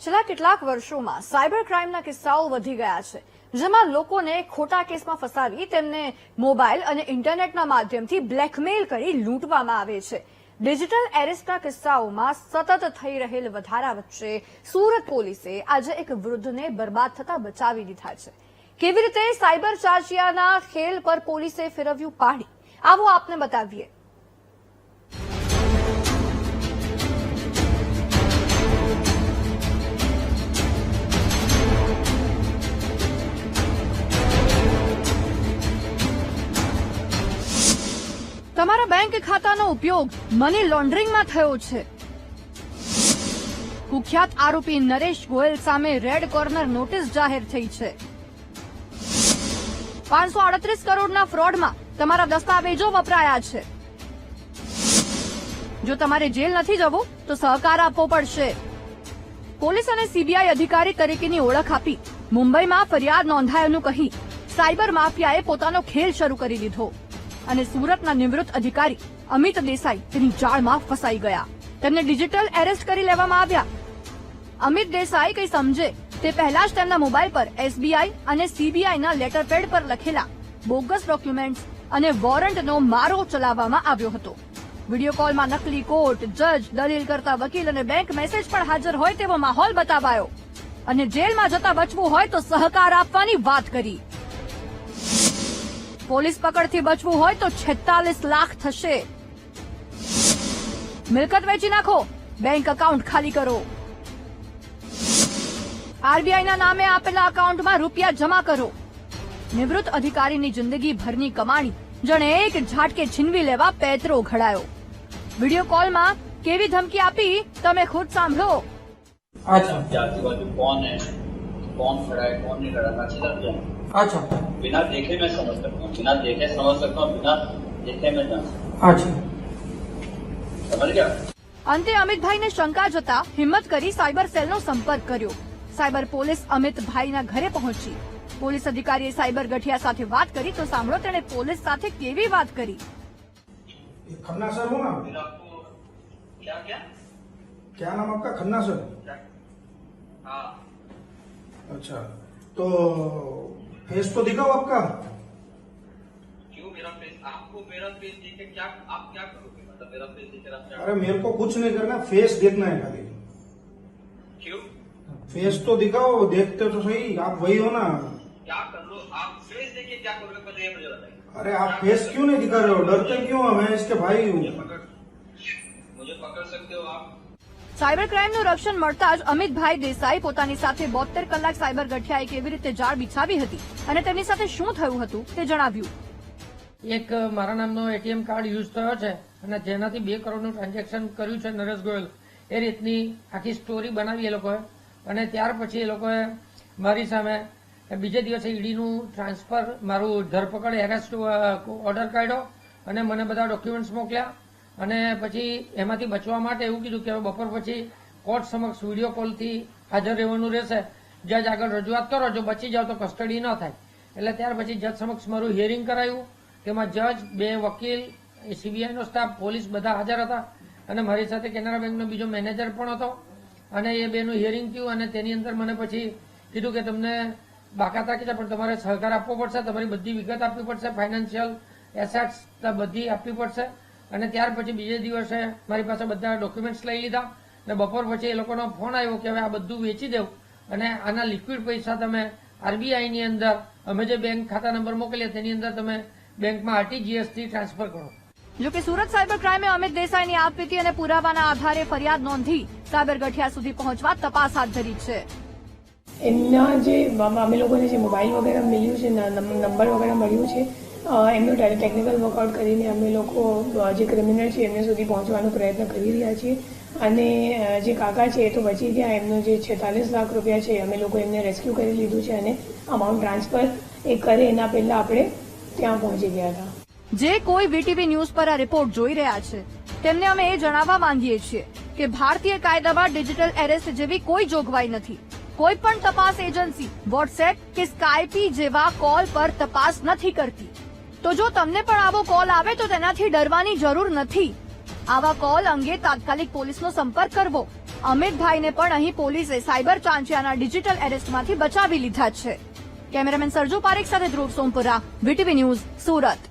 છેલ્લા કેટલાક વર્ષોમાં સાયબર ક્રાઇમના કિસ્સાઓ વધી ગયા છે, જેમાં લોકોને ખોટા કેસમાં ફસાવી તેમને મોબાઈલ અને ઇન્ટરનેટના માધ્યમથી બ્લેકમેલ કરી લૂંટવામાં આવે છે. ડિજિટલ એરેસ્ટના કિસ્સાઓમાં સતત થઈ રહેલ વધારા વચ્ચે સુરત પોલીસે આજે એક વૃદ્ધને બરબાદ થતા બચાવી દીધા છે. કેવી રીતે સાયબર ચાર્જિયાના ખેલ પર પોલીસે ફેરવ્યું પાડી આવો આપને બતાવીએ. તમારા બેંક ખાતાનો ઉપયોગ મની લોન્ડરિંગમાં થયો છે. કુખ્યાત આરોપી નરેશ ગોયલ સામે રેડ કોર્નર નોટિસ જાહેર થઈ છે. પાંચસો આડત્રીસ કરોડના ફ્રોડમાં તમારા દસ્તાવેજો વપરાયા છે. જો તમારે જેલ નથી જવું, તો સહકાર આપવો પડશે. પોલીસ અને સીબીઆઈ અધિકારી તરીકેની ઓળખ આપી મુંબઈમાં ફરિયાદ નોંધાયાનું કહી સાયબર માફિયાએ પોતાનો ખેલ શરૂ કરી દીધો. અને સુરતના નિવૃત્ત અધિકારી અમિત દેસાઈ તેની જાળમાં ફસાઈ ગયા. તેમને ડિજિટલ એરેસ્ટ કરી લેવામાં આવ્યા. અમિત દેસાઈ કંઈ સમજે? તે પહેલા જ તેમના મોબાઈલ પર એસબીઆઈ અને સીબીઆઈના લેટરપેડ પર લખેલા બોગસ ડોક્યુમેન્ટ્સ અને વોરંટનો મારો ચલાવવામાં આવ્યો હતો. વીડિયો કોલમાં નકલી કોર્ટ, જજ, દલીલ કરતા વકીલ અને બેંક મેસેજ પણ હાજર હોય તેવો માહોલ બતાવાયો. અને જેલમાં જતા બચવું હોય તો સહકાર આપવાની વાત કરી. પોલીસ પકડથી બચવું હોય તો છેતાલીસ લાખ થશે. મિલકત વેચી નાખો. બેંક અકાઉન્ટ ખાલી કરો. આરબીઆઈના નામે આપેલા અકાઉન્ટમાં રૂપિયા જમા કરો. નિવૃત્ત અધિકારીની જિંદગી ભરની કમાણી. જણે એક ઝાટકે છીનવી લેવા પેતરો ઘડાયો. વીડિયો કોલમાં કેવી ધમકી આપી તમે ખુદ સાંભળો. આ ધમકી આજુબાજુ કોણ કોણ ખડા કોણ નહીં ખડા नहीं खड़ा साक्षी लग जाए अच्छा बिना देखे मैं समझ सकता हूँ बिना देखे समझ सकता हूँ बिना देखे मैं जान सकता अच्छा हूँ। समझ गया અંતે અમિતભાઈને શંકા જતા હિંમત કરી સાયબર સેલનો સંપર્ક કર્યો સાયબર પોલીસ અમિતભાઈના ઘરે પહોંચી પોલીસ અધિકારીએ સાયબર ગઠિયા સાથે વાત કરી તો સાંભળો તેણે પોલીસ સાથે કેવી વાત કરી ये खन्ना सर हो ना फिर आपको क्या क्या क्या नाम आपका खन्ना सर क्या हाँ अच्छा तो फेस तो दिखाओ आपका। क्यों मेरा फेस आपको मेरा फेस देखे क्या आप क्या करोगे? मतलब मेरा फेस देखे आप क्या अरे मेरे को कुछ नहीं करना फेस देखना है खाली। क्यों? फेस तो दिखाओ देखते तो सही आप वही हो ना। क्या कर लो आप फेस देखे क्या करोगे? पहले ये मुझे बताइए। अरे आप फेस क्यों नहीं दिखा रहे हो? डरते क्यों मैं इसके भाई हूँ। સાયબર ક્રાઇમનું રક્ષણ મળતા જ અમિતભાઈ દેસાઈ પોતાની સાથે બોતેર કલાક સાયબર ગઠિયાએ કેવી રીતે જાળ બિછાવી હતી અને તેમની સાથે શું થયું હતું તે જણાવ્યું. એક મારા નામનો એટીએમ કાર્ડ યુઝ થયો છે અને જેનાથી બે કરોડનું ટ્રાન્ઝેક્શન કર્યું છે નરેશ ગોયલ. એ રીતની આખી સ્ટોરી બનાવી એ લોકોએ અને ત્યાર પછી એ લોકોએ મારી સામે બીજે દિવસે ઈડીનું ટ્રાન્સફર મારું ધરપકડ એરેસ્ટ ઓર્ડર કાઢ્યો અને મને બધા ડોક્યુમેન્ટ્સ મોકલ્યા. અને પછી એમાંથી બચવા માટે એવું કીધું કે બપોર પછી કોર્ટ સમક્ષ વીડિયો કોલથી હાજર રહેવાનું રહેશે. જજ આગળ રજૂઆત કરો, જો બચી જાઓ તો કસ્ટડી ન થાય. એટલે ત્યાર પછી જજ સમક્ષ મારું હિયરિંગ કરાયું, તેમાં જજ, બે વકીલ સીબીઆઈનો સ્ટાફ પોલીસ બધા હાજર હતા. અને મારી સાથે કેનરા બેંકનો બીજો મેનેજર પણ હતો. અને એ બેનું હિયરિંગ થયું અને તેની અંદર મને પછી કીધું કે તમને બાકાત રાખી છે, પણ તમારે સહકાર આપવો પડશે, તમારી બધી વિગત આપવી પડશે ફાઇનાન્શિયલ એસેટ્સ બધી આપવી પડશે. અને ત્યાર પછી બીજે દિવસે મારી પાસે બધા ડોક્યુમેન્ટ્સ લઈ લીધા અને બપોર પછી એ લોકોનો ફોન આવ્યો કે હવે આ બધું વેચી દેવું. અને આના લિક્વિડ પૈસા તમે આરબીઆઈની અંદર, અમે જે બેંક ખાતા નંબર મોકલ્યા તેની અંદર તમે બેંકમાં આરટીજીએસથી ટ્રાન્સફર કરો. જોકે સુરત સાયબર ક્રાઇમે અમિત દેસાઈની આપવીતી અને પુરાવાના આધારે ફરિયાદ નોંધી સાયબર ગઠિયા સુધી પહોંચવા તપાસ હાથ ધરી છે. એમના જે અમે લોકોને જે મોબાઈલ વગેરે મળ્યું છે નંબર વગેરે મળ્યું છે એમનું ટેકનિકલ વર્કઆઉટ કરીને અમે લોકો જે ક્રિમિનલ છે, એમને સુધી પહોંચવાનો પ્રયત્ન કરી રહ્યા છીએ. અને જે કાકા છે, એ તો બચી ગયા. એમનું જે છેતાલીસ લાખ રૂપિયા છે, અમે લોકો એમને રેસ્ક્યુ કરી લીધું છે અને અમાઉન્ટ ટ્રાન્સફર એ કરે એના પહેલા આપણે ત્યાં પહોંચી ગયા હતા. જે કોઈ વીટીવી ન્યૂઝ પર આ રિપોર્ટ જોઈ રહ્યા છે, તેમને અમે એ જણાવવા માંગીએ છીએ કે ભારતીય કાયદામાં ડિજિટલ એરેસ્ટ જેવી કોઈ જોગવાઈ નથી. કોઈ પણ તપાસ એજન્સી વોટ્સએપ કે સ્કાયપી જેવા કોલ પર તપાસ નથી કરતી. તો જો તમને પણ આવો કોલ આવે તો તેનાથી ડરવાની જરૂર નથી. આવા કોલ અંગે તાત્કાલિક પોલીસનો સંપર્ક કરવો. અમિતભાઈને પણ અહીં પોલીસે સાયબર ચાંચિયાના ડિજિટલ એરેસ્ટમાંથી બચાવી લીધા છે. કેમેરામેન સરજુ પારેખ સાથે ધ્રુવ સોમપુરા, વીટીવી ન્યૂઝ, સુરત.